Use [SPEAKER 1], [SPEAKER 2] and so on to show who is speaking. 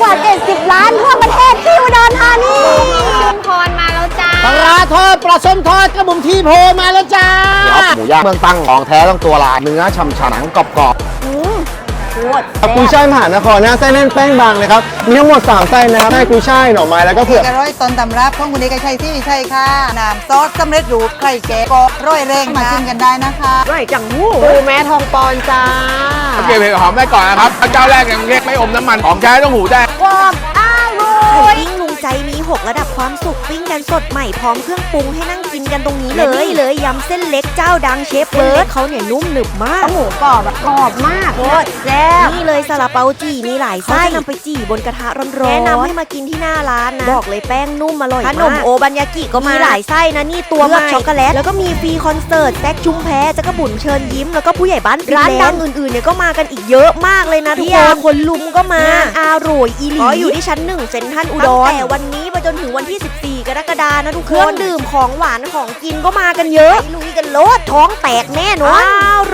[SPEAKER 1] กว่า 70 ล้า
[SPEAKER 2] นทั่วประเทศที่อุดรธานีทอมพรมาแล้วจ้า
[SPEAKER 1] ปลาทอดปลาส้มทอดกระบุมทีโพมาแล้วจ้า
[SPEAKER 3] หมูย่างเมืองตั้งของแท้ต้องตัวลาเนื้อฉ่ำฉหนังกรอบๆ
[SPEAKER 4] กุยช่ายผ่านนครนะไส้แน่นแป้งบางเลยครับมีทั้งหมด 3 ไส้นะครับไส้กุยช่ายหน่อไม้แล้วก็เผือก
[SPEAKER 5] ร่อยตอนตำรับของคุณเอกชัยที่ใช่ค่ะน้ำซอสสำเร็จรูปไข่แกะก็ร้อยเร่งมาชิมกันได้นะคะ
[SPEAKER 2] ร้อยจังหู้ปูแม่ทองปอนจ้า
[SPEAKER 6] เก็บเห็ดหอมได้ก่อนนะครับเจ้าแรกอย่างเรียกไม่อมน้ำมัน ของแท้ต้องหูแดง
[SPEAKER 7] ไข่ปิ้งลุงใจมี 6 ระดับความสุขปิ้งกันสดใหม่พร้อมเครื่องปรุงให้นั่งกินกันตรงนี้เลยเลยยำเส้นเล็กเจ้าดังเชฟเบิร์ดเขาเนี่ยนุ่มหนึบมาก
[SPEAKER 2] หมูกรอบแบบกรอบมากโคตรแซ่บ
[SPEAKER 7] นี่เลยซาลาเปาจีมีหลายไส้นำไปจี่บนกระทะร้อนๆแนะนำให้มากินที่หน้าร้านนะบอกเลยแป้งนุ่มอร่อยมากขนมโอบันยากิก็มีหลายไส้นะนี่ตัวมากช็อกโกแลตแล้วก็มีฟรีคอนเสิร์ตแซกชุมแพจักรบุญเชิญยิ้มแล้วก็ผู้ใหญ่บ้านร้านดังอื่นๆเนี่ยก็มากันอีกเยอะมากเลยนะทุกคนคนลุมก็มาอร่อยอีหลีก็อยู่ที่ชั้นหนึ่งเซ็นทรัลอุดรตั้งแต่วันนี้ไปจนถึงวันที่ 14 กรกฎานะทุกคน เครื่องดื่มของหวานของกินก็มากันเยอะไปลุยกันโลดท้องแตกแน่นอนอร่อย